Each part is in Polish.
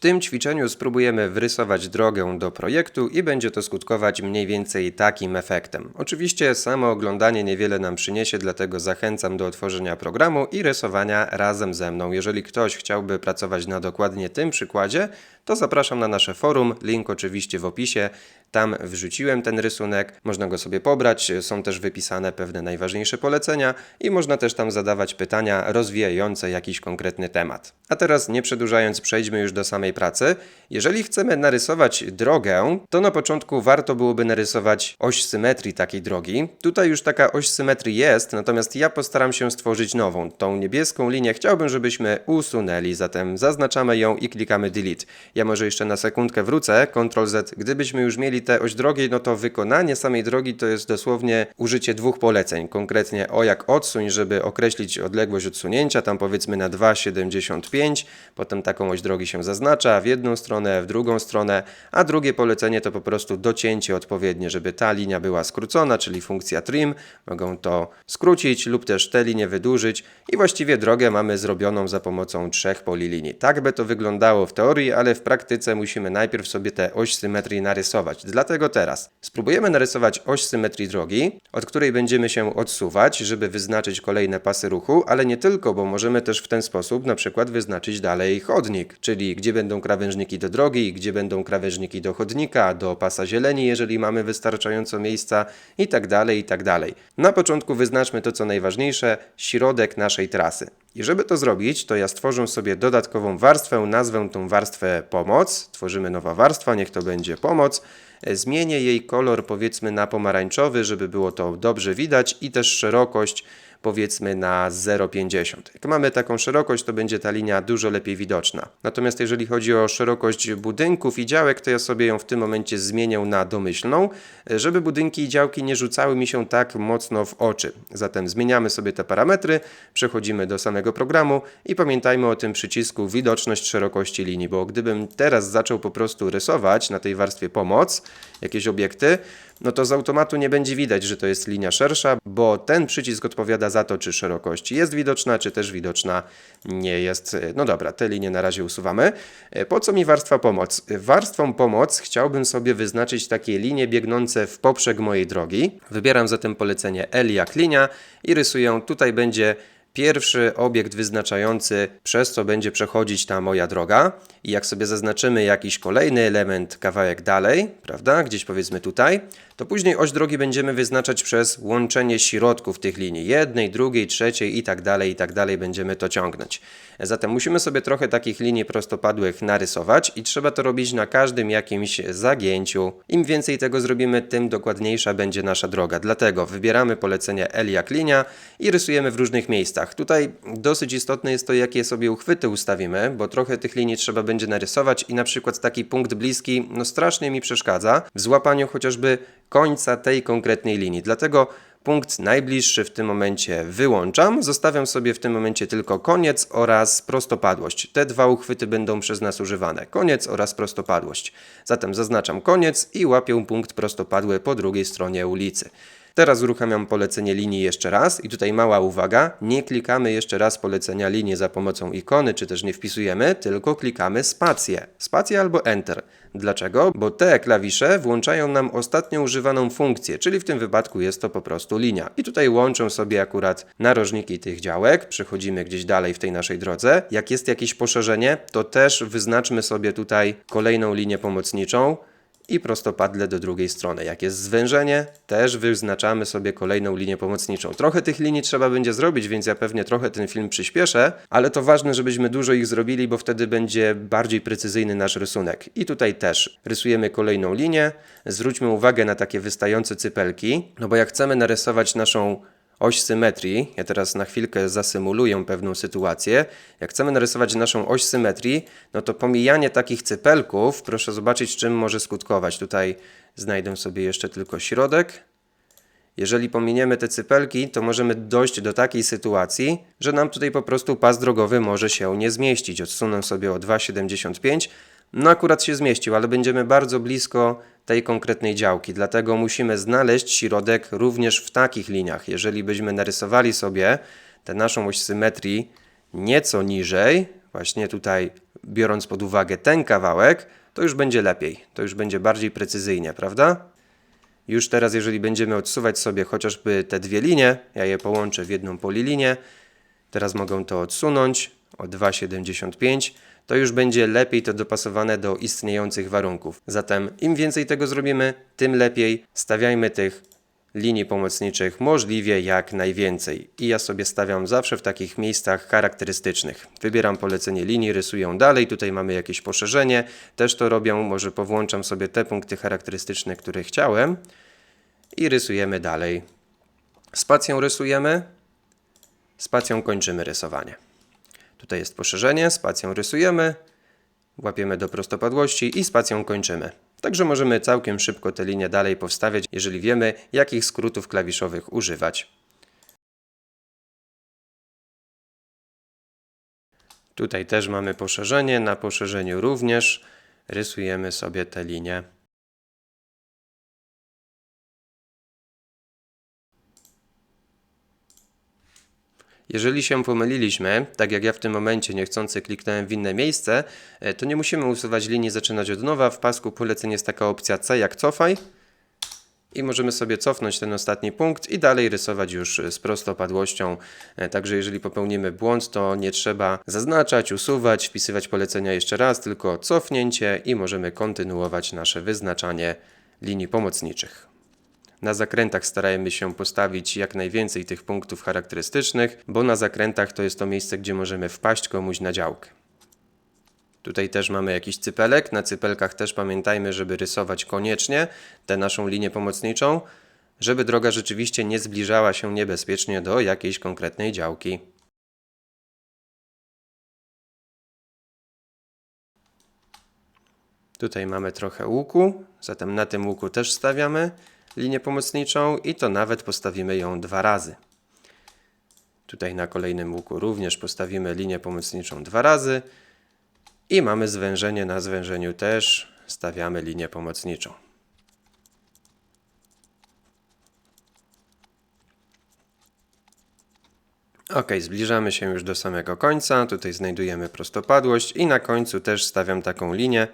tym ćwiczeniu spróbujemy wrysować drogę do projektu i będzie to skutkować mniej więcej takim efektem. Oczywiście samo oglądanie niewiele nam przyniesie, dlatego zachęcam do otworzenia programu i rysowania razem ze mną. Jeżeli ktoś chciałby pracować na dokładnie tym przykładzie, to zapraszam na nasze forum, link oczywiście w opisie. Tam wrzuciłem ten rysunek, można go sobie pobrać, są też wypisane pewne najważniejsze polecenia i można też tam zadawać pytania rozwijające jakiś konkretny temat. A teraz nie przedłużając, przejdźmy już do samej pracy. Jeżeli chcemy narysować drogę, to na początku warto byłoby narysować oś symetrii takiej drogi. Tutaj już taka oś symetrii jest, natomiast ja postaram się stworzyć nową. Tą niebieską linię chciałbym, żebyśmy usunęli, zatem zaznaczamy ją i klikamy delete. Ja może jeszcze na sekundkę wrócę, Ctrl Z. Gdybyśmy już mieli tę oś drogi, no to wykonanie samej drogi to jest dosłownie użycie dwóch poleceń. Konkretnie o jak odsuń, żeby określić odległość odsunięcia, tam powiedzmy na 2,75, potem taką oś drogi się zaznacza w jedną stronę, w drugą stronę, a drugie polecenie to po prostu docięcie odpowiednie, żeby ta linia była skrócona, czyli funkcja trim, mogą to skrócić lub też tę linię wydłużyć i właściwie drogę mamy zrobioną za pomocą trzech polilinii. Tak by to wyglądało w teorii, ale w praktyce musimy najpierw sobie tę oś symetrii narysować. Dlatego teraz spróbujemy narysować oś symetrii drogi, od której będziemy się odsuwać, żeby wyznaczyć kolejne pasy ruchu, ale nie tylko, bo możemy też w ten sposób na przykład wyznaczyć dalej chodnik, czyli gdzie będą krawężniki do drogi, gdzie będą krawężniki do chodnika, do pasa zieleni, jeżeli mamy wystarczająco miejsca i tak dalej, i tak. Na początku wyznaczmy to, co najważniejsze, środek naszej trasy. I żeby to zrobić, to ja stworzę sobie dodatkową warstwę, nazwę tą warstwę pomoc. Tworzymy nowa warstwa, niech to będzie pomoc. Zmienię jej kolor powiedzmy na pomarańczowy, żeby było to dobrze widać i też szerokość powiedzmy na 0,50. Jak mamy taką szerokość, to będzie ta linia dużo lepiej widoczna. Natomiast jeżeli chodzi o szerokość budynków i działek, to ja sobie ją w tym momencie zmienię na domyślną, żeby budynki i działki nie rzucały mi się tak mocno w oczy. Zatem zmieniamy sobie te parametry, przechodzimy do samego programu i pamiętajmy o tym przycisku widoczność szerokości linii, bo gdybym teraz zaczął po prostu rysować na tej warstwie pomoc jakieś obiekty, no to z automatu nie będzie widać, że to jest linia szersza, bo ten przycisk odpowiada za to, czy szerokość jest widoczna, czy też widoczna nie jest. No dobra, te linie na razie usuwamy. E, Po co mi warstwa pomoc? Warstwą pomoc chciałbym sobie wyznaczyć takie linie biegnące w poprzek mojej drogi. Wybieram zatem polecenie L jak linia i rysuję. Tutaj będzie pierwszy obiekt wyznaczający, przez co będzie przechodzić ta moja droga. I jak sobie zaznaczymy jakiś kolejny element kawałek dalej, prawda, gdzieś powiedzmy tutaj, to później oś drogi będziemy wyznaczać przez łączenie środków tych linii, jednej, drugiej, trzeciej i tak dalej, i tak dalej będziemy to ciągnąć. Zatem musimy sobie trochę takich linii prostopadłych narysować i trzeba to robić na każdym jakimś zagięciu. Im więcej tego zrobimy, tym dokładniejsza będzie nasza droga. Dlatego wybieramy polecenie L jak linia i rysujemy w różnych miejscach. Tutaj dosyć istotne jest to, jakie sobie uchwyty ustawimy, bo trochę tych linii trzeba będzie narysować i na przykład taki punkt bliski, no strasznie mi przeszkadza w złapaniu chociażby końca tej konkretnej linii. Dlatego punkt najbliższy w tym momencie wyłączam. Zostawiam sobie w tym momencie tylko koniec oraz prostopadłość. Te dwa uchwyty będą przez nas używane. Koniec oraz prostopadłość. Zatem zaznaczam koniec i łapię punkt prostopadły po drugiej stronie ulicy. Teraz uruchamiam polecenie linii jeszcze raz i tutaj mała uwaga, nie klikamy jeszcze raz polecenia linii za pomocą ikony, czy też nie wpisujemy, tylko klikamy spację. Spację albo Enter. Dlaczego? Bo te klawisze włączają nam ostatnio używaną funkcję, czyli w tym wypadku jest to po prostu linia. I tutaj łączą sobie akurat narożniki tych działek, przechodzimy gdzieś dalej w tej naszej drodze. Jak jest jakieś poszerzenie, to też wyznaczmy sobie tutaj kolejną linię pomocniczą, i prostopadle do drugiej strony. Jak jest zwężenie, też wyznaczamy sobie kolejną linię pomocniczą. Trochę tych linii trzeba będzie zrobić, więc ja pewnie trochę ten film przyspieszę, ale to ważne, żebyśmy dużo ich zrobili, bo wtedy będzie bardziej precyzyjny nasz rysunek. I tutaj też rysujemy kolejną linię. Zwróćmy uwagę na takie wystające cypelki, no bo jak chcemy narysować naszą oś symetrii, ja teraz na chwilkę zasymuluję pewną sytuację. Jak chcemy narysować naszą oś symetrii, no to pomijanie takich cypelków, proszę zobaczyć, czym może skutkować. Tutaj znajdę sobie jeszcze tylko środek. Jeżeli pominiemy te cypelki, to możemy dojść do takiej sytuacji, że nam tutaj po prostu pas drogowy może się nie zmieścić. Odsunę sobie o 2,75. No akurat się zmieścił, ale będziemy bardzo blisko tej konkretnej działki, dlatego musimy znaleźć środek również w takich liniach. Jeżeli byśmy narysowali sobie tę naszą oś symetrii nieco niżej, właśnie tutaj biorąc pod uwagę ten kawałek, to już będzie lepiej, to już będzie bardziej precyzyjnie, prawda? Już teraz, jeżeli będziemy odsuwać sobie chociażby te dwie linie, ja je połączę w jedną polilinię, teraz mogę to odsunąć o 2,75, to już będzie lepiej to dopasowane do istniejących warunków. Zatem im więcej tego zrobimy, tym lepiej. Stawiajmy tych linii pomocniczych możliwie jak najwięcej. I ja sobie stawiam zawsze w takich miejscach charakterystycznych. Wybieram polecenie linii, rysuję dalej. Tutaj mamy jakieś poszerzenie, też to robię. Może powłączam sobie te punkty charakterystyczne, które chciałem i rysujemy dalej. Spacją rysujemy, spacją kończymy rysowanie. Tutaj jest poszerzenie, spacją rysujemy, łapiemy do prostopadłości i spacją kończymy. Także możemy całkiem szybko te linie dalej powstawiać, jeżeli wiemy, jakich skrótów klawiszowych używać. Tutaj też mamy poszerzenie, na poszerzeniu również rysujemy sobie te linie. Jeżeli się pomyliliśmy, tak jak ja w tym momencie niechcący kliknąłem w inne miejsce, e, to nie musimy usuwać linii, zaczynać od nowa. W pasku poleceń jest taka opcja C jak cofaj i możemy sobie cofnąć ten ostatni punkt i dalej rysować już z prostopadłością. E, Także jeżeli popełnimy błąd, to nie trzeba zaznaczać, usuwać, wpisywać polecenia jeszcze raz, tylko cofnięcie i możemy kontynuować nasze wyznaczanie linii pomocniczych. Na zakrętach starajmy się postawić jak najwięcej tych punktów charakterystycznych, bo na zakrętach to jest to miejsce, gdzie możemy wpaść komuś na działkę. Tutaj też mamy jakiś cypelek. Na cypelkach też pamiętajmy, żeby rysować koniecznie tę naszą linię pomocniczą, żeby droga rzeczywiście nie zbliżała się niebezpiecznie do jakiejś konkretnej działki. Tutaj mamy trochę łuku, zatem na tym łuku też stawiamy linię pomocniczą i to nawet postawimy ją dwa razy. Tutaj na kolejnym łuku również postawimy linię pomocniczą dwa razy i mamy zwężenie. Na zwężeniu też stawiamy linię pomocniczą. Ok, zbliżamy się już do samego końca. Tutaj znajdujemy prostopadłość i na końcu też stawiam taką linię.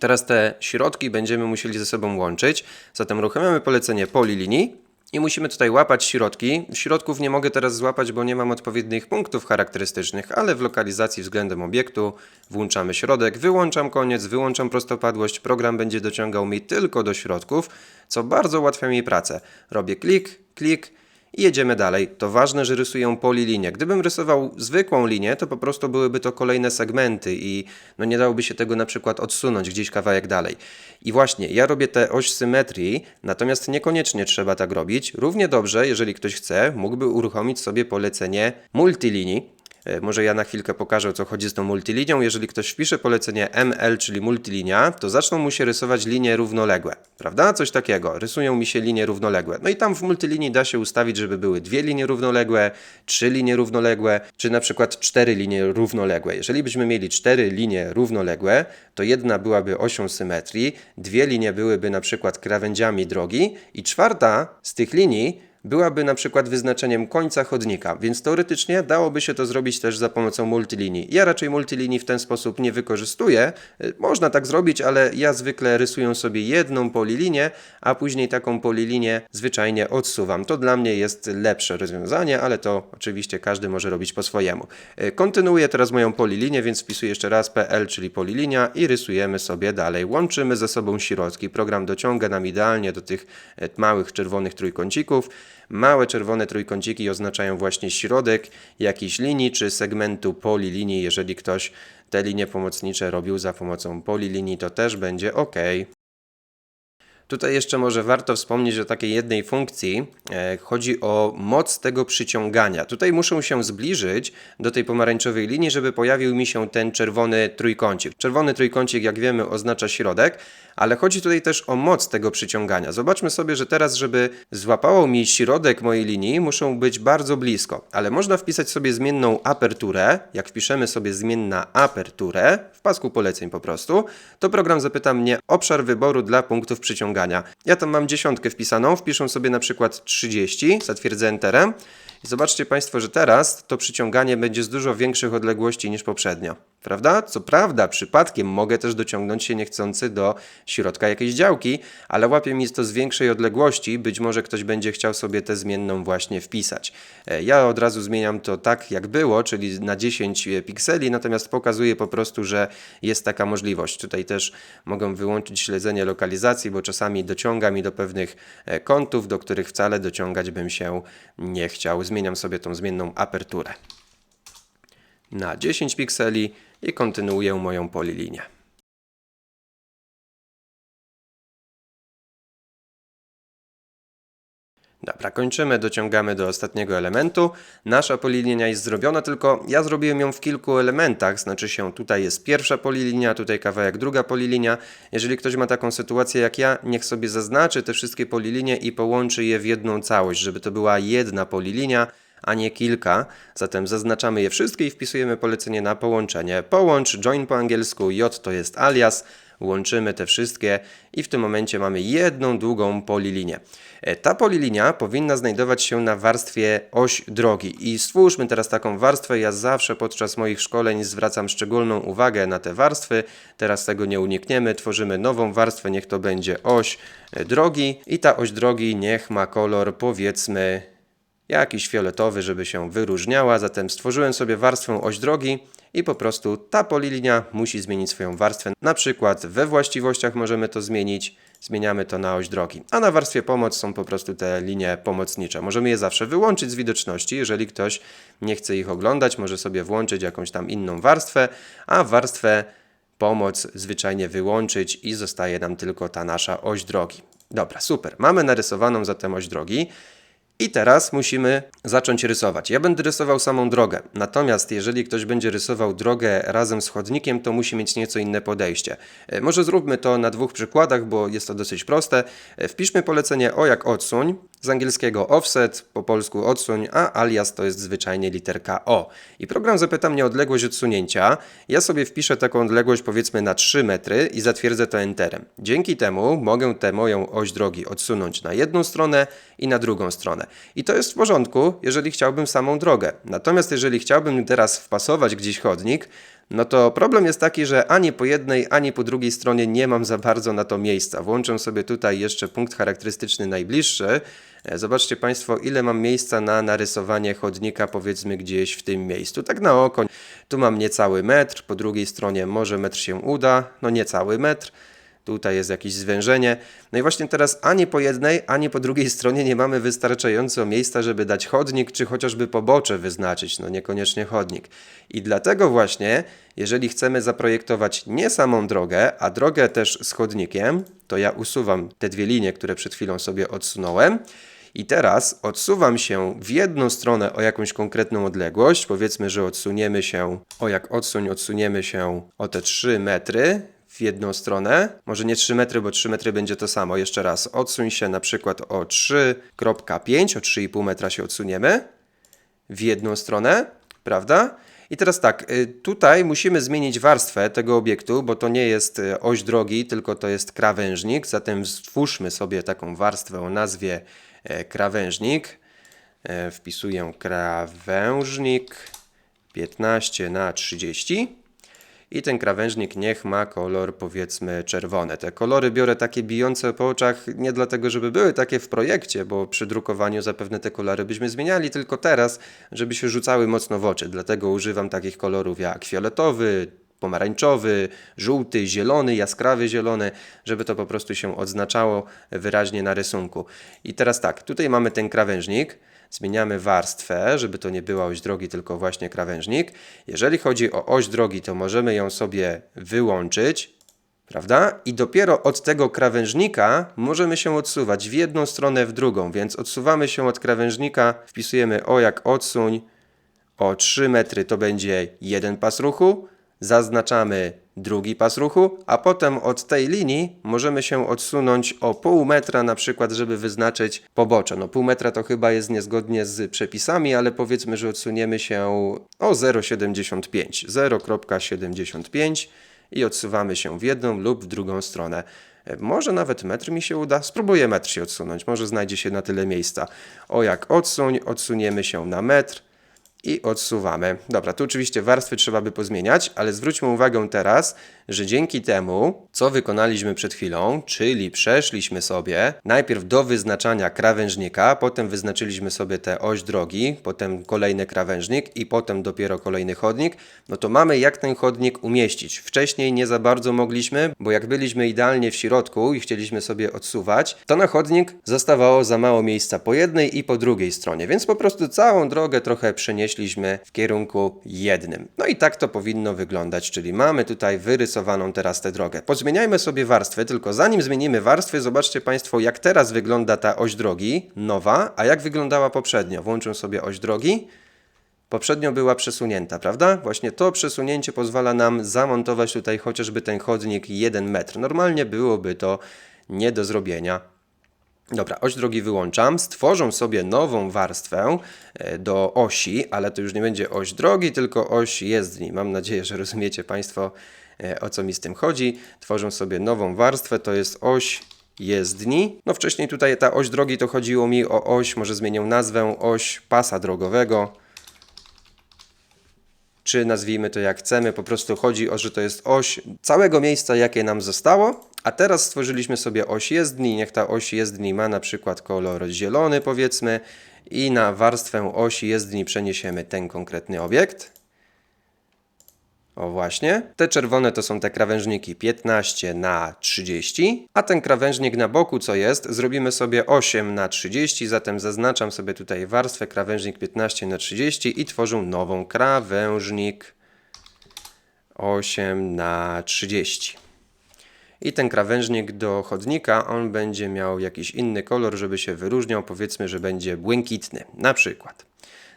Teraz te środki będziemy musieli ze sobą łączyć. Zatem uruchamiamy polecenie polilinii i musimy tutaj łapać środki. Środków nie mogę teraz złapać, bo nie mam odpowiednich punktów charakterystycznych, ale w lokalizacji względem obiektu włączamy środek, wyłączam koniec, wyłączam prostopadłość. Program będzie dociągał mi tylko do środków, co bardzo ułatwia mi pracę. Robię klik, klik, i jedziemy dalej. To ważne, że rysuję polilinię. Gdybym rysował zwykłą linię, to po prostu byłyby to kolejne segmenty i no nie dałoby się tego na przykład odsunąć gdzieś kawałek dalej. I właśnie, ja robię tę oś symetrii, natomiast niekoniecznie trzeba tak robić. Równie dobrze, jeżeli ktoś chce, mógłby uruchomić sobie polecenie multilinii. E, Może ja na chwilkę pokażę, o co chodzi z tą multilinią. Jeżeli ktoś wpisze polecenie ML, czyli multilinia, to zaczną mu się rysować linie równoległe, prawda? Coś takiego. Rysują mi się linie równoległe. No i tam w multilinii da się ustawić, żeby były dwie linie równoległe, trzy linie równoległe, czy na przykład cztery linie równoległe. Jeżeli byśmy mieli cztery linie równoległe, to jedna byłaby osią symetrii, dwie linie byłyby na przykład krawędziami drogi i czwarta z tych linii byłaby na przykład wyznaczeniem końca chodnika, więc teoretycznie dałoby się to zrobić też za pomocą multilinii. Ja raczej multilinii w ten sposób nie wykorzystuję. Y, Można tak zrobić, ale ja zwykle rysuję sobie jedną polilinię, a później taką polilinię zwyczajnie odsuwam. To dla mnie jest lepsze rozwiązanie, ale to oczywiście każdy może robić po swojemu. Y, Kontynuuję teraz moją polilinię, więc wpisuję jeszcze raz PL, czyli polilinia i rysujemy sobie dalej. Łączymy ze sobą środki. Program dociąga nam idealnie do tych e, małych czerwonych trójkącików. Małe czerwone trójkąciki oznaczają właśnie środek jakiejś linii czy segmentu polilinii. Jeżeli ktoś te linie pomocnicze robił za pomocą polilinii, to też będzie ok. Tutaj jeszcze może warto wspomnieć o takiej jednej funkcji. E, Chodzi o moc tego przyciągania. Tutaj muszę się zbliżyć do tej pomarańczowej linii, żeby pojawił mi się ten czerwony trójkącik. Czerwony trójkącik, jak wiemy, oznacza środek, ale chodzi tutaj też o moc tego przyciągania. Zobaczmy sobie, że teraz, żeby złapało mi środek mojej linii, muszą być bardzo blisko. Ale można wpisać sobie zmienną aperturę. Jak wpiszemy sobie zmienna aperturę w pasku poleceń po prostu, to program zapyta mnie obszar wyboru dla punktów przyciągania. Ja tam mam dziesiątkę wpisaną, wpiszę sobie na przykład 30, zatwierdzę Enterem I zobaczcie Państwo, że teraz to przyciąganie będzie z dużo większych odległości niż poprzednio. Prawda? Co prawda, przypadkiem mogę też dociągnąć się niechcący do środka jakiejś działki, ale łapie mi to z większej odległości. Być może ktoś będzie chciał sobie tę zmienną właśnie wpisać. E, Ja od razu zmieniam to tak, jak było, czyli na 10 pikseli, natomiast pokazuję po prostu, że jest taka możliwość. Tutaj też mogę wyłączyć śledzenie lokalizacji, bo czasami dociąga mi do pewnych e, kątów, do których wcale dociągać bym się nie chciał. Zmieniam sobie tą zmienną aperturę na 10 pikseli i kontynuuję moją polilinię. Dobra, kończymy, dociągamy do ostatniego elementu. Nasza polilinia jest zrobiona, tylko ja zrobiłem ją w kilku elementach, znaczy się tutaj jest pierwsza polilinia, tutaj kawałek druga polilinia. Jeżeli ktoś ma taką sytuację jak ja, niech sobie zaznaczy te wszystkie polilinie i połączy je w jedną całość, żeby to była jedna polilinia, a nie kilka. Zatem zaznaczamy je wszystkie i wpisujemy polecenie na połączenie. Połącz, join po angielsku, J to jest alias, łączymy te wszystkie i w tym momencie mamy jedną długą polilinię. E, Ta polilinia powinna znajdować się na warstwie oś drogi i stwórzmy teraz taką warstwę. Ja zawsze podczas moich szkoleń zwracam szczególną uwagę na te warstwy. Teraz tego nie unikniemy. Tworzymy nową warstwę, niech to będzie oś e, drogi i ta oś drogi niech ma kolor powiedzmy jakiś fioletowy, żeby się wyróżniała. Zatem stworzyłem sobie warstwę oś drogi i po prostu ta polilinia musi zmienić swoją warstwę. Na przykład we właściwościach możemy to zmienić, zmieniamy to na oś drogi. A na warstwie pomoc są po prostu te linie pomocnicze. Możemy je zawsze wyłączyć z widoczności, jeżeli ktoś nie chce ich oglądać, może sobie włączyć jakąś tam inną warstwę, a warstwę pomoc zwyczajnie wyłączyć i zostaje nam tylko ta nasza oś drogi. Dobra, super. Mamy narysowaną zatem oś drogi. I teraz musimy zacząć rysować. Ja będę rysował samą drogę. Natomiast jeżeli ktoś będzie rysował drogę razem z chodnikiem, to musi mieć nieco inne podejście. E, Może zróbmy to na dwóch przykładach, bo jest to dosyć proste. E, Wpiszmy polecenie o jak odsuń. Z angielskiego offset, po polsku odsuń, a alias to jest zwyczajnie literka O. I program zapyta mnie o odległość odsunięcia. Ja sobie wpiszę taką odległość powiedzmy na 3 metry i zatwierdzę to enterem. Dzięki temu mogę tę moją oś drogi odsunąć na jedną stronę i na drugą stronę. I to jest w porządku, jeżeli chciałbym samą drogę. Natomiast jeżeli chciałbym teraz wpasować gdzieś chodnik, no to problem jest taki, że ani po jednej, ani po drugiej stronie nie mam za bardzo na to miejsca. Włączę sobie tutaj jeszcze punkt charakterystyczny najbliższy. E, Zobaczcie Państwo, ile mam miejsca na narysowanie chodnika, powiedzmy gdzieś w tym miejscu. Tak na oko. Tu mam niecały metr, po drugiej stronie może metr się uda, no niecały metr. Tutaj jest jakieś zwężenie. No i właśnie teraz ani po jednej, ani po drugiej stronie nie mamy wystarczająco miejsca, żeby dać chodnik, czy chociażby pobocze wyznaczyć, no niekoniecznie chodnik. I dlatego właśnie, jeżeli chcemy zaprojektować nie samą drogę, a drogę też z chodnikiem, to ja usuwam te dwie linie, które przed chwilą sobie odsunąłem. I teraz odsuwam się w jedną stronę o jakąś konkretną odległość. Powiedzmy, że odsuniemy się, o jak odsuń, odsuniemy się o te 3 metry w jedną stronę. Może nie 3 metry, bo 3 metry będzie to samo. Jeszcze raz, odsuń się na przykład o 3,5, o 3,5 metra się odsuniemy w jedną stronę, prawda? I teraz tak, y, tutaj musimy zmienić warstwę tego obiektu, bo to nie jest y, oś drogi, tylko to jest krawężnik. Zatem stwórzmy sobie taką warstwę o nazwie e, krawężnik. E, Wpisuję krawężnik 15 na 30 i ten krawężnik niech ma kolor powiedzmy czerwony. Te kolory biorę takie bijące po oczach nie dlatego, żeby były takie w projekcie, bo przy drukowaniu zapewne te kolory byśmy zmieniali, tylko teraz, żeby się rzucały mocno w oczy. Dlatego używam takich kolorów jak fioletowy, pomarańczowy, żółty, zielony, jaskrawy zielony, żeby to po prostu się odznaczało wyraźnie na rysunku. I teraz tak, tutaj mamy ten krawężnik, zmieniamy warstwę, żeby to nie była oś drogi, tylko właśnie krawężnik. Jeżeli chodzi o oś drogi, to możemy ją sobie wyłączyć, prawda? I dopiero od tego krawężnika możemy się odsuwać w jedną stronę, w drugą, więc odsuwamy się od krawężnika, wpisujemy o jak odsuń, o 3 metry to będzie jeden pas ruchu, zaznaczamy drugi pas ruchu, a potem od tej linii możemy się odsunąć o pół metra na przykład, żeby wyznaczyć pobocze. No pół metra to chyba jest niezgodnie z przepisami, ale powiedzmy, że odsuniemy się o 0,75. 0,75 i odsuwamy się w jedną lub w drugą stronę. E, Może nawet metr mi się uda. Spróbuję metr się odsunąć. Może znajdzie się na tyle miejsca. O jak odsuń, odsuniemy się na metr i odsuwamy. Dobra, tu oczywiście warstwy trzeba by pozmieniać, ale zwróćmy uwagę teraz, że dzięki temu, co wykonaliśmy przed chwilą, czyli przeszliśmy sobie najpierw do wyznaczania krawężnika, potem wyznaczyliśmy sobie tę oś drogi, potem kolejny krawężnik i potem dopiero kolejny chodnik, no to mamy jak ten chodnik umieścić. Wcześniej nie za bardzo mogliśmy, bo jak byliśmy idealnie w środku i chcieliśmy sobie odsuwać, to na chodnik zostawało za mało miejsca po jednej i po drugiej stronie, więc po prostu całą drogę trochę przenieśliśmy w kierunku jednym. No i tak to powinno wyglądać, czyli mamy tutaj teraz tę drogę. Pozmieniajmy sobie warstwy, tylko zanim zmienimy warstwy, zobaczcie Państwo, jak teraz wygląda ta oś drogi, nowa, a jak wyglądała poprzednio. Włączę sobie oś drogi. Poprzednio była przesunięta, prawda? Właśnie to przesunięcie pozwala nam zamontować tutaj chociażby ten chodnik 1 metr. Normalnie byłoby to nie do zrobienia. Dobra, oś drogi wyłączam, stworzę sobie nową warstwę e, do osi, ale to już nie będzie oś drogi, tylko oś jezdni. Mam nadzieję, że rozumiecie Państwo o co mi z tym chodzi. Tworzę sobie nową warstwę, to jest oś jezdni. No wcześniej tutaj ta oś drogi to chodziło mi o oś, może zmienię nazwę, oś pasa drogowego czy nazwijmy to jak chcemy, po prostu chodzi o, że to jest oś całego miejsca, jakie nam zostało, a teraz stworzyliśmy sobie oś jezdni, niech ta oś jezdni ma na przykład kolor zielony powiedzmy i na warstwę osi jezdni przeniesiemy ten konkretny obiekt. O właśnie. Te czerwone to są te krawężniki 15 na 30, a ten krawężnik na boku co jest, zrobimy sobie 8 na 30, zatem zaznaczam sobie tutaj warstwę krawężnik 15 na 30 i tworzę nową krawężnik 8 na 30. I ten krawężnik do chodnika, on będzie miał jakiś inny kolor, żeby się wyróżniał. Powiedzmy, że będzie błękitny, na przykład.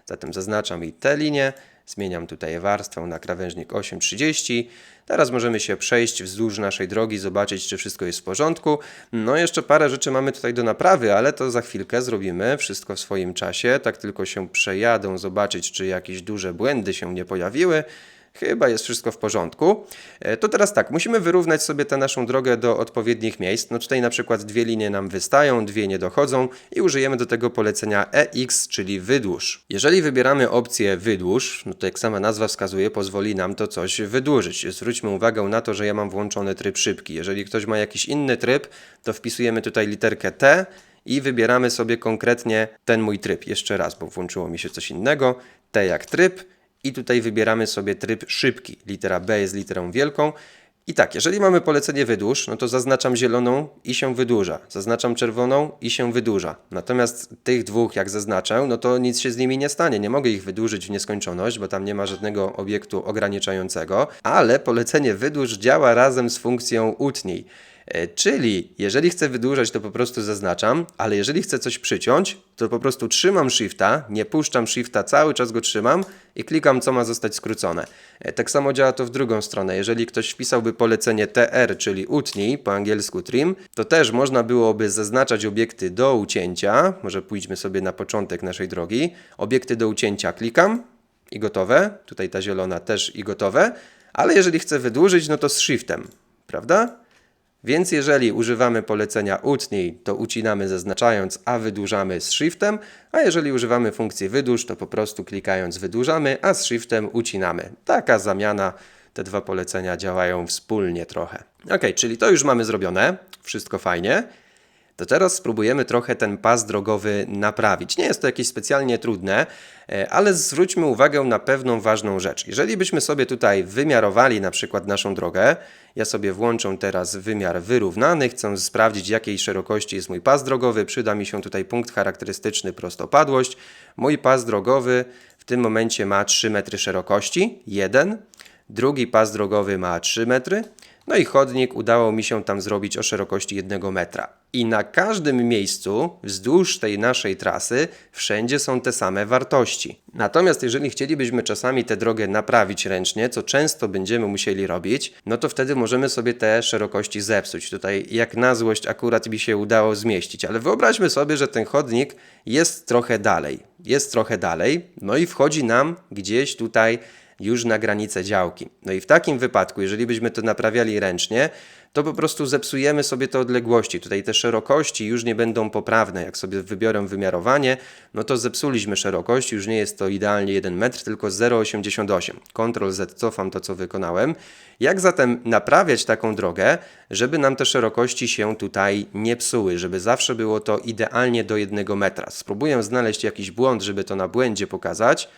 Zatem zaznaczam i tę linię, zmieniam tutaj warstwę na krawężnik 8,30. Teraz możemy się przejść wzdłuż naszej drogi, zobaczyć, czy wszystko jest w porządku. No, jeszcze parę rzeczy mamy tutaj do naprawy, ale to za chwilkę zrobimy wszystko w swoim czasie. Tak tylko się przejadę, zobaczyć, czy jakieś duże błędy się nie pojawiły. Chyba jest wszystko w porządku. E, To teraz tak, musimy wyrównać sobie tę naszą drogę do odpowiednich miejsc. No tutaj na przykład dwie linie nam wystają, dwie nie dochodzą i użyjemy do tego polecenia EX, czyli wydłuż. Jeżeli wybieramy opcję wydłuż, no to jak sama nazwa wskazuje, pozwoli nam to coś wydłużyć. Zwróćmy uwagę na to, że ja mam włączony tryb szybki. Jeżeli ktoś ma jakiś inny tryb, to wpisujemy tutaj literkę T i wybieramy sobie konkretnie ten mój tryb. Jeszcze raz, bo włączyło mi się coś innego. T jak tryb i tutaj wybieramy sobie tryb szybki. Litera B jest literą wielką. I tak, jeżeli mamy polecenie wydłuż, no to zaznaczam zieloną i się wydłuża. Zaznaczam czerwoną i się wydłuża. Natomiast tych dwóch, jak zaznaczę, no to nic się z nimi nie stanie. Nie mogę ich wydłużyć w nieskończoność, bo tam nie ma żadnego obiektu ograniczającego, ale polecenie wydłuż działa razem z funkcją utnij. E, Czyli jeżeli chcę wydłużać, to po prostu zaznaczam, ale jeżeli chcę coś przyciąć, to po prostu trzymam shifta, nie puszczam shifta, cały czas go trzymam i klikam, co ma zostać skrócone. E, Tak samo działa to w drugą stronę. Jeżeli ktoś wpisałby polecenie TR, czyli utnij, po angielsku trim, to też można byłoby zaznaczać obiekty do ucięcia. Może pójdźmy sobie na początek naszej drogi. Obiekty do ucięcia klikam i gotowe. Tutaj ta zielona też i gotowe. Ale jeżeli chcę wydłużyć, no to z shiftem, prawda? Więc jeżeli używamy polecenia utnij, to ucinamy zaznaczając, a wydłużamy z shiftem, a jeżeli używamy funkcji wydłuż, to po prostu klikając wydłużamy, a z shiftem ucinamy. Taka zamiana, te dwa polecenia działają wspólnie trochę. Ok, czyli to już mamy zrobione, wszystko fajnie. To teraz spróbujemy trochę ten pas drogowy naprawić. Nie jest to jakieś specjalnie trudne, e, ale zwróćmy uwagę na pewną ważną rzecz. Jeżeli byśmy sobie tutaj wymiarowali na przykład naszą drogę, ja sobie włączę teraz wymiar wyrównany, chcę sprawdzić jakiej szerokości jest mój pas drogowy, przyda mi się tutaj punkt charakterystyczny prostopadłość. Mój pas drogowy w tym momencie ma 3 metry szerokości, jeden. Drugi pas drogowy ma 3 metry. No i chodnik udało mi się tam zrobić o szerokości 1 metra. I na każdym miejscu wzdłuż tej naszej trasy wszędzie są te same wartości. Natomiast jeżeli chcielibyśmy czasami tę drogę naprawić ręcznie, co często będziemy musieli robić, no to wtedy możemy sobie te szerokości zepsuć. Tutaj jak na złość akurat mi się udało zmieścić, ale wyobraźmy sobie, że ten chodnik jest trochę dalej. Jest trochę dalej, no i wchodzi nam gdzieś tutaj już na granicę działki. No i w takim wypadku, jeżeli byśmy to naprawiali ręcznie, to po prostu zepsujemy sobie te odległości. Tutaj te szerokości już nie będą poprawne. Jak sobie wybiorę wymiarowanie, no to zepsuliśmy szerokość, już nie jest to idealnie 1 metr, tylko 0,88. Ctrl Z, cofam to, co wykonałem. Jak zatem naprawiać taką drogę, żeby nam te szerokości się tutaj nie psuły, żeby zawsze było to idealnie do 1 metra? Spróbuję znaleźć jakiś błąd, żeby to na błędzie pokazać.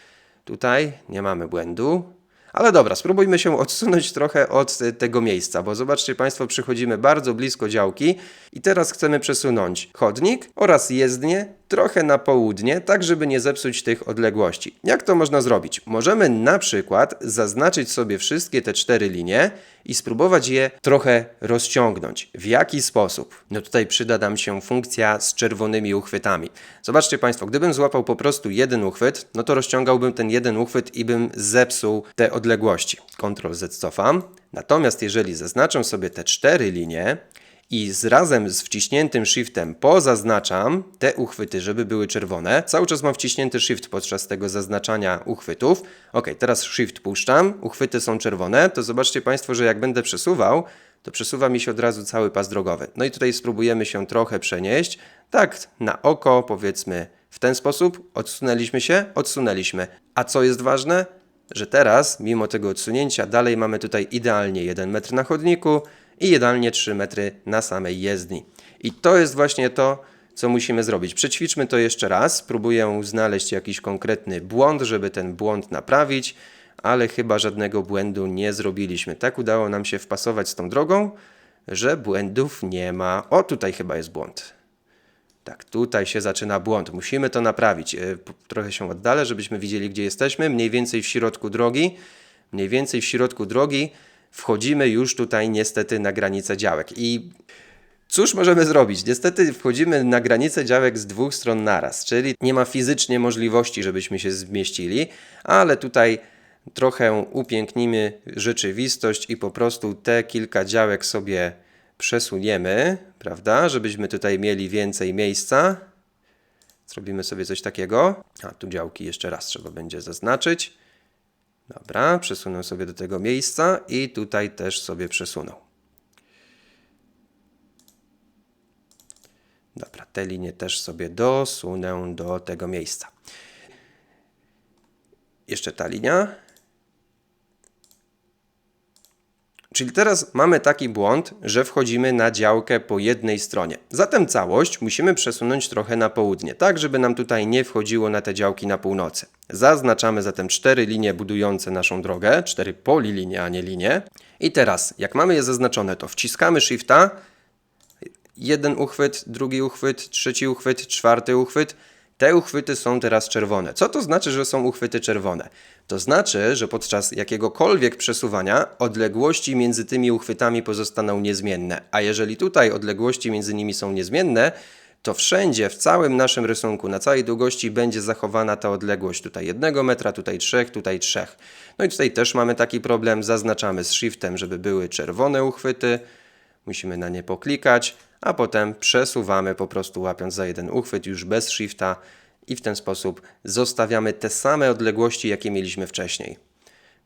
Tutaj nie mamy błędu. Ale dobra, spróbujmy się odsunąć trochę od tego miejsca, bo zobaczcie Państwo, przychodzimy bardzo blisko działki i teraz chcemy przesunąć chodnik oraz jezdnię trochę na południe, tak żeby nie zepsuć tych odległości. Jak to można zrobić? Możemy na przykład zaznaczyć sobie wszystkie te cztery linie i spróbować je trochę rozciągnąć. W jaki sposób? No tutaj przyda nam się funkcja z czerwonymi uchwytami. Zobaczcie Państwo, gdybym złapał po prostu jeden uchwyt, no to rozciągałbym ten jeden uchwyt i bym zepsuł te odległości. Ctrl Z cofam. Natomiast jeżeli zaznaczę sobie te cztery linie, i z razem z wciśniętym shiftem pozaznaczam te uchwyty, żeby były czerwone. Cały czas mam wciśnięty shift podczas tego zaznaczania uchwytów. Ok, teraz shift puszczam, uchwyty są czerwone, to zobaczcie Państwo, że jak będę przesuwał, to przesuwa mi się od razu cały pas drogowy. No i tutaj spróbujemy się trochę przenieść. Tak, na oko powiedzmy w ten sposób. Odsunęliśmy się, odsunęliśmy. A co jest ważne? Że teraz, mimo tego odsunięcia, dalej mamy tutaj idealnie 1 metr na chodniku, i idealnie 3 metry na samej jezdni. I to jest właśnie to, co musimy zrobić. Przećwiczmy to jeszcze raz. Spróbuję znaleźć jakiś konkretny błąd, żeby ten błąd naprawić, ale chyba żadnego błędu nie zrobiliśmy. Tak udało nam się wpasować z tą drogą, że błędów nie ma. O, tutaj chyba jest błąd. Tak, tutaj się zaczyna błąd. Musimy to naprawić. E, trochę się oddalę, żebyśmy widzieli, gdzie jesteśmy. Mniej więcej w środku drogi. Mniej więcej w środku drogi wchodzimy już tutaj niestety na granicę działek. I cóż możemy zrobić? Niestety wchodzimy na granicę działek z dwóch stron naraz, czyli nie ma fizycznie możliwości, żebyśmy się zmieścili, ale tutaj trochę upięknimy rzeczywistość i po prostu te kilka działek sobie przesuniemy, prawda, żebyśmy tutaj mieli więcej miejsca. Zrobimy sobie coś takiego. A tu działki jeszcze raz trzeba będzie zaznaczyć. Dobra, przesunę sobie do tego miejsca i tutaj też sobie przesunął. Dobra, te linie też sobie dosunę do tego miejsca. Jeszcze ta linia. Czyli teraz mamy taki błąd, że wchodzimy na działkę po jednej stronie. Zatem całość musimy przesunąć trochę na południe, tak żeby nam tutaj nie wchodziło na te działki na północy. Zaznaczamy zatem cztery linie budujące naszą drogę, cztery polilinie, a nie linie. I teraz, jak mamy je zaznaczone, to wciskamy Shifta, jeden uchwyt, drugi uchwyt, trzeci uchwyt, czwarty uchwyt, te uchwyty są teraz czerwone. Co to znaczy, że są uchwyty czerwone? To znaczy, że podczas jakiegokolwiek przesuwania odległości między tymi uchwytami pozostaną niezmienne. A jeżeli tutaj odległości między nimi są niezmienne, to wszędzie, w całym naszym rysunku, na całej długości będzie zachowana ta odległość. Tutaj jednego metra, tutaj trzech, tutaj trzech. No i tutaj też mamy taki problem. Zaznaczamy z shiftem, żeby były czerwone uchwyty. Musimy na nie poklikać a potem przesuwamy po prostu łapiąc za jeden uchwyt już bez shifta i w ten sposób zostawiamy te same odległości, jakie mieliśmy wcześniej.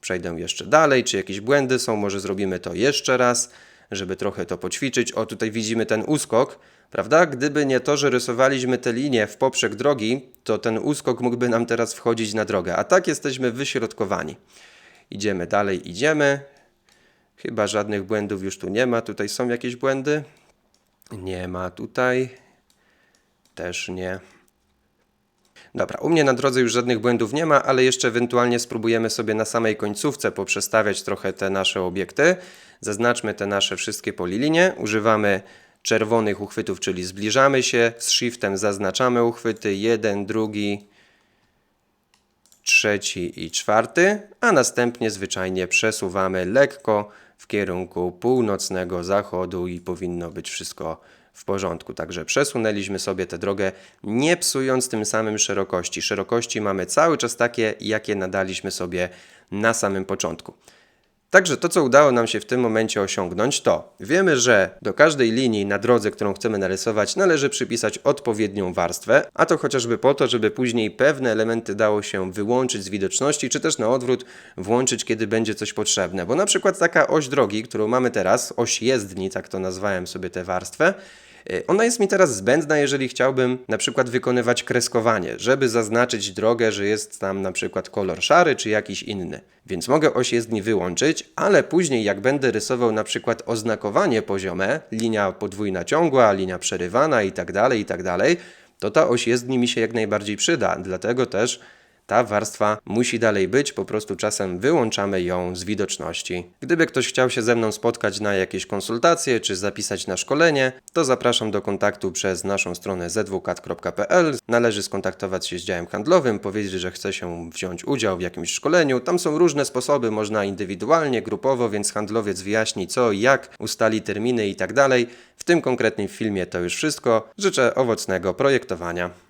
Przejdę jeszcze dalej, czy jakieś błędy są, może zrobimy to jeszcze raz, żeby trochę to poćwiczyć. O, tutaj widzimy ten uskok, prawda? Gdyby nie to, że rysowaliśmy te linie w poprzek drogi, to ten uskok mógłby nam teraz wchodzić na drogę, a tak jesteśmy wyśrodkowani. Idziemy dalej, idziemy. Chyba żadnych błędów już tu nie ma. Tutaj są jakieś błędy. Nie ma tutaj. Też nie. Dobra, u mnie na drodze już żadnych błędów nie ma, ale jeszcze ewentualnie spróbujemy sobie na samej końcówce poprzestawiać trochę te nasze obiekty. Zaznaczmy te nasze wszystkie polilinie. Używamy czerwonych uchwytów, czyli zbliżamy się. Z shiftem zaznaczamy uchwyty. Jeden, drugi, trzeci i czwarty, a następnie zwyczajnie przesuwamy lekko w kierunku północnego zachodu i powinno być wszystko w porządku. Także przesunęliśmy sobie tę drogę, nie psując tym samym szerokości. Szerokości mamy cały czas takie, jakie nadaliśmy sobie na samym początku. Także to, co udało nam się w tym momencie osiągnąć, to wiemy, że do każdej linii na drodze, którą chcemy narysować, należy przypisać odpowiednią warstwę, a to chociażby po to, żeby później pewne elementy dało się wyłączyć z widoczności, czy też na odwrót włączyć, kiedy będzie coś potrzebne. Bo na przykład taka oś drogi, którą mamy teraz, oś jezdni, tak to nazwałem sobie tę warstwę, Ona jest mi teraz zbędna, jeżeli chciałbym na przykład wykonywać kreskowanie, żeby zaznaczyć drogę, że jest tam na przykład kolor szary czy jakiś inny. Więc mogę oś jezdni wyłączyć, ale później jak będę rysował na przykład oznakowanie poziome, linia podwójna ciągła, linia przerywana tak tak dalej, to ta oś jezdni mi się jak najbardziej przyda. Dlatego też ta warstwa musi dalej być, po prostu czasem wyłączamy ją z widoczności. Gdyby ktoś chciał się ze mną spotkać na jakieś konsultacje czy zapisać na szkolenie, to zapraszam do kontaktu przez naszą stronę zwcat.pl. Należy skontaktować się z działem handlowym, powiedzieć, że chce się wziąć udział w jakimś szkoleniu. Tam są różne sposoby, można indywidualnie, grupowo, więc handlowiec wyjaśni co jak, ustali terminy i tak. W tym konkretnym filmie to już wszystko. Życzę owocnego projektowania.